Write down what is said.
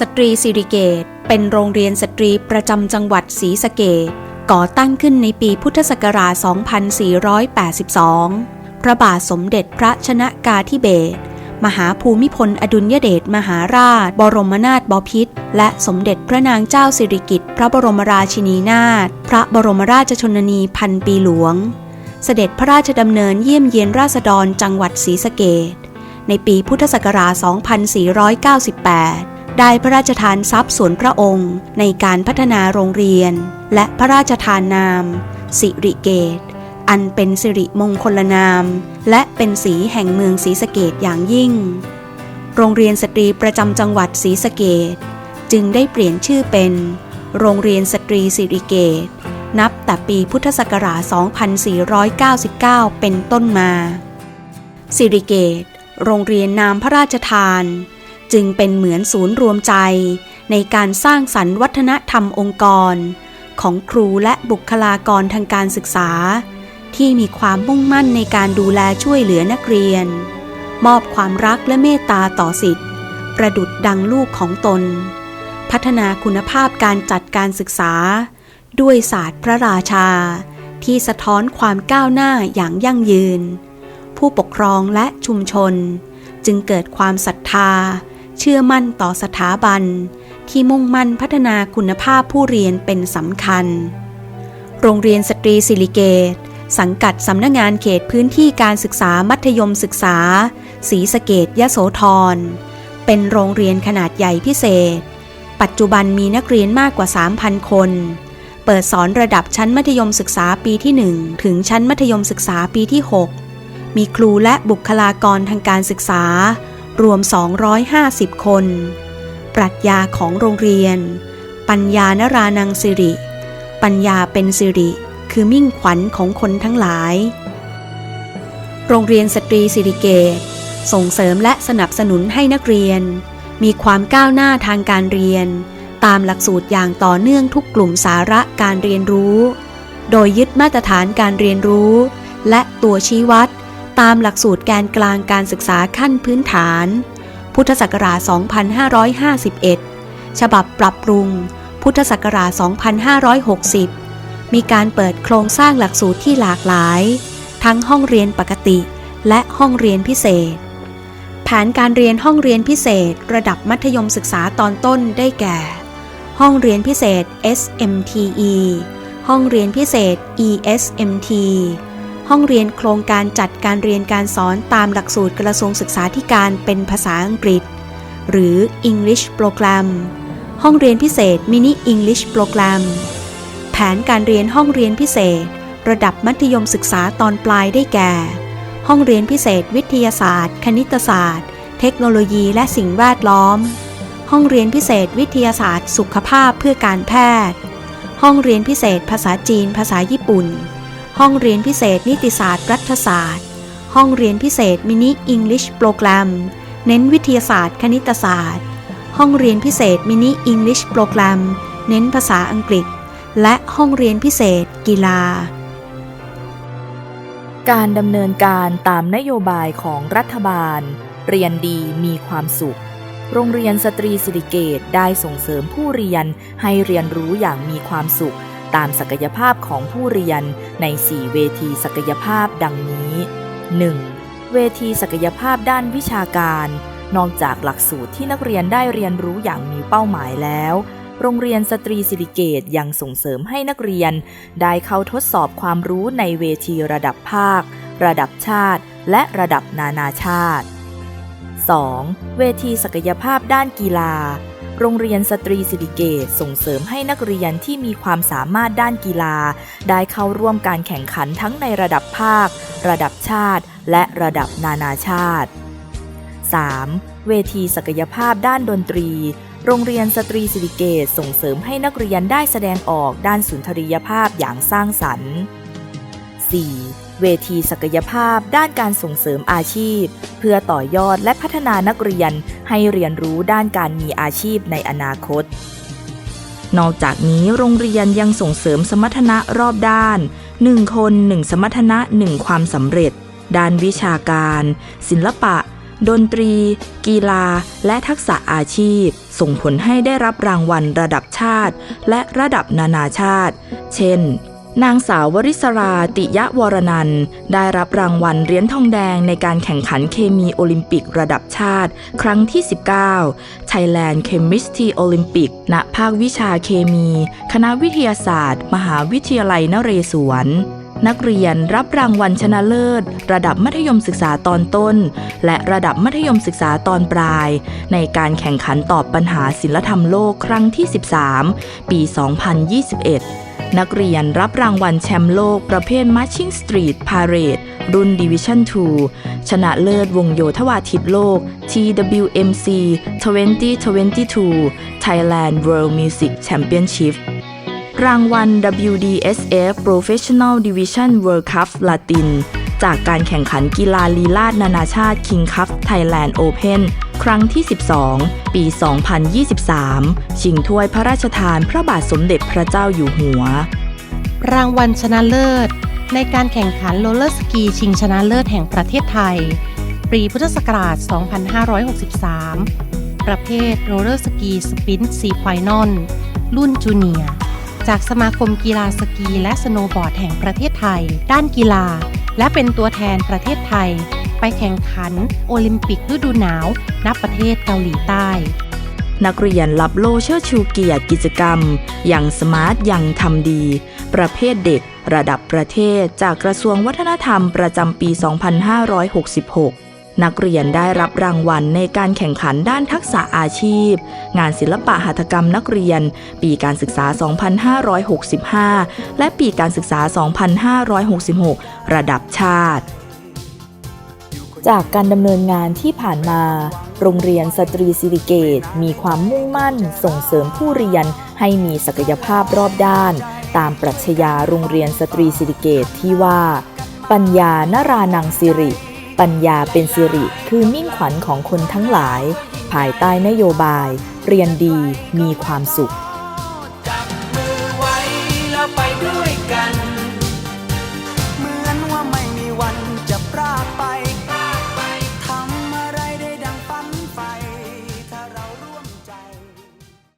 สตรีสิริเกตเป็นโรงเรียนสตรีประจำจังหวัดศรีสะเกดก่อตั้งขึ้นในปีพุทธศักราช 2482 พระบาทสมเด็จพระชนะกาธิเบศรมหาภูมิพลอดุลยเดชมหาราช บรมนาถบพิตรและสมเด็จพระนางเจ้าสิริกิติ์พระบรมราชินีนาถพระบรมราชชนนีพันปีหลวง เสด็จพระราชดำเนินเยี่ยมเยียนราษฎรจังหวัดศรีสะเกดในปีพุทธศักราช 2498 ได้พระราชทานทรัพย์ส่วนพระองค์ ในการพัฒนาโรงเรียน และพระราชทานนาม สิริเกต อันเป็นสิริมงคลนาม และเป็นสีแห่งเมืองศรีสะเกดอย่างยิ่ง โรงเรียนสตรีประจำจังหวัดศรีสะเกดจึงได้เปลี่ยนชื่อเป็น โรงเรียนสตรีสิริเกตนับแต่ปีพุทธศักราช 2499 เป็นต้นมา สิริเกต โรงเรียนนามพระราชทาน จึงเป็นเหมือนศูนย์รวมใจ ในการสร้างสรรค์วัฒนธรรมองค์กร ของครูและบุคลากรทางการศึกษา ที่มีความมุ่งมั่นในการดูแลช่วยเหลือนักเรียน มอบความรักและเมตตาต่อสิทธิ์ ประดุดดังลูกของตน พัฒนาคุณภาพการจัดการศึกษา ด้วยศาสตร์พระราชา ที่สะท้อนความก้าวหน้าอย่างยั่งยืน ผู้ปกครองและชุมชนจึงเกิดความศรัทธา เชื่อมั่นต่อสถาบัน ที่มุ่งมั่นพัฒนาคุณภาพผู้เรียนเป็นสำคัญ โรงเรียนสตรีสิริเกต สังกัดสำนักงงานเขตพื้นที่การศึกษามัธยมศึกษาศรีสะเกดยะโสธร เป็นโรงเรียนขนาดใหญ่พิเศษ ปัจจุบันมีนักเรียนมากกว่า 3,000 คน เปิดสอนระดับชั้นมัธยมศึกษาปีที่ 1 ถึงชั้นมัธยมศึกษาปีที่ 6 มีครูและบุคลากรทางการศึกษา รวม 250 คน ปรัชญาของโรงเรียน ปัญญานรานังสิริ ปัญญาเป็นสิริ คือมิ่งขวัญของคนทั้งหลาย โรงเรียนสตรีสิริเกตส่งเสริมและสนับสนุนให้นักเรียน มีความก้าวหน้าทางการเรียน ตามหลักสูตรอย่างต่อเนื่องทุกกลุ่มสาระการเรียนรู้ โดยยึดมาตรฐานการเรียนรู้ และตัวชี้วัด ตามหลักสูตรแกนกลางการศึกษาขั้นพื้นฐาน พุทธศักราช 2551 ฉบับปรับปรุง พุทธศักราช 2560 มีการเปิดโครงสร้างหลักสูตรที่หลากหลาย ทั้งห้องเรียนปกติและห้องเรียนพิเศษ แผนการเรียนห้องเรียนพิเศษ ระดับมัธยมศึกษาตอนต้นได้แก่ ห้องเรียนพิเศษ SMTE ห้องเรียนพิเศษ ESMT ห้องเรียนโครงการจัดการเรียนการสอนตามหลักสูตรกระทรวงศึกษาธิการเป็นภาษาอังกฤษ หรือ English Program ห้องเรียนพิเศษ Mini English Program แผนการเรียนห้องเรียนพิเศษ ระดับมัธยมศึกษาตอนปลายได้แก่ ห้องเรียนพิเศษ วิทยาศาสตร์ คณิตศาสตร์ เทคโนโลยีและสิ่งแวดล้อม ห้องเรียนพิเศษ วิทยาศาสตร์ สุขภาพเพื่อการแพทย์ ห้องเรียนพิเศษ ภาษาจีน ภาษาญี่ปุ่น ห้องเรียนพิเศษนิติศาสตร์รัฐศาสตร์ ห้องเรียนพิเศษมินิอังกฤษโปรแกรม เน้นวิทยาศาสตร์ คณิตศาสตร์ ห้องเรียนพิเศษมินิอังกฤษโปรแกรม เน้นภาษาอังกฤษ และห้องเรียนพิเศษ กีฬา การดำเนินการตามนโยบายของรัฐบาล เรียนดีมีความสุขโรงเรียนสตรีสิริเกตได้ส่งเสริมผู้เรียนให้เรียนรู้อย่างมีความสุข ตามศักยภาพของผู้เรียนใน 4 เวทีศักยภาพดังนี้ 1. เวทีศักยภาพด้านวิชาการ นอกจากหลักสูตรที่นักเรียนได้เรียนรู้อย่างมีเป้าหมายแล้ว โรงเรียนสตรีสิริเกตยังส่งเสริมให้นักเรียน ได้เข้าทดสอบความรู้ในเวทีระดับภาค ระดับชาติ และระดับนานาชาติ 2. เวทีศักยภาพด้านกีฬา โรงเรียนสตรีสิริเกตส่งเสริมให้นักเรียนที่มีความสามารถด้านกีฬา ได้เข้าร่วมการแข่งขันทั้งในระดับภาค ระดับชาติ และระดับนานาชาติ 3. เวทีศักยภาพด้านดนตรี โรงเรียนสตรีสิริเกตส่งเสริมให้นักเรียนได้แสดงออกด้านสุนทรียภาพอย่างสร้างสรรค์ 4. เวทีศักยภาพด้านการส่งเสริมอาชีพ เพื่อต่อยอดและพัฒนานักเรียนให้เรียนรู้ด้านการมีอาชีพในอนาคต นอกจากนี้โรงเรียนยังส่งเสริมสมรรถนะรอบด้าน 1 คน 1 สมรรถนะ 1 ความสำเร็จ ด้านวิชาการ ศิลปะ ดนตรี กีฬา และทักษะอาชีพ ส่งผลให้ได้รับรางวัลระดับชาติ และระดับนานาชาติ เช่น นางสาววริศราติยะวรนันท์ได้รับรางวัลเหรียญทองแดงในการแข่งขันเคมีโอลิมปิกระดับชาติ ครั้งที่ 19 Thailand Chemistry Olympic ณ ภาควิชาเคมี คณะวิทยาศาสตร์ มหาวิทยาลัยนเรศวร นักเรียนรับรางวัลชนะเลิศ ระดับมัธยมศึกษาตอนต้น และระดับมัธยมศึกษาตอนปลาย ในการแข่งขันตอบปัญหาศิลธรรมโลกครั้งที่ 13 ปี 2021 นักเรียนรับรางวัลแชมป์โลกประเภท Marching Street Parade รุ่น Division 2 ชนะเลิศวงโยธวาทิตโลก TWMC 2022 Thailand World Music Championship รางวัล WDSF Professional Division World Cup Latin จากการแข่งขันกีฬาลีลาดนานาชาติ King Cup Thailand Open ครั้งที่ 12 ปี 2023 ชิงถ้วยพระราชทานพระบาทสมเด็จพระเจ้าอยู่หัว รางวัลชนะเลิศ ในการแข่งขันโรลเลอร์สกีชิงชนะเลิศแห่งประเทศไทย ปีพุทธศักราช 2563 ประเภทโรลเลอร์สกีสปินซีไฟนอลรุ่นจูเนียร์จากสมาคมกีฬาสกีและสโนว์บอร์ดแห่งประเทศไทย ด้านกีฬา และเป็นตัวแทนประเทศไทย ไปแข่งขัน โอลิมปิกฤดูหนาวณประเทศเกาหลีใต้ นักเรียนรับโลเชิดชูเกียรติกิจกรรม อย่างสมาร์ทยังทำดี ประเภทเด็กระดับประเทศจากกระทรวงวัฒนธรรมประจำปี 2566นักเรียนได้รับรางวัลในการแข่งขันด้านทักษะอาชีพ งานศิลปะหัตถกรรมนักเรียน ปีการศึกษา 2565 และปีการศึกษา 2566 ระดับชาติ จากการดำเนินงานที่ผ่านมา โรงเรียนสตรีสิริเกตมีความมุ่งมั่นส่งเสริมผู้เรียนให้มีศักยภาพรอบด้าน ตามปรัชญาโรงเรียนสตรีสิริเกตที่ว่า ปัญญานารานังสิริ ปัญญาเป็นสิริคือมิ่งขวัญของคนทั้งหลาย ภายใต้นโยบาย เรียนดีมีความสุขไป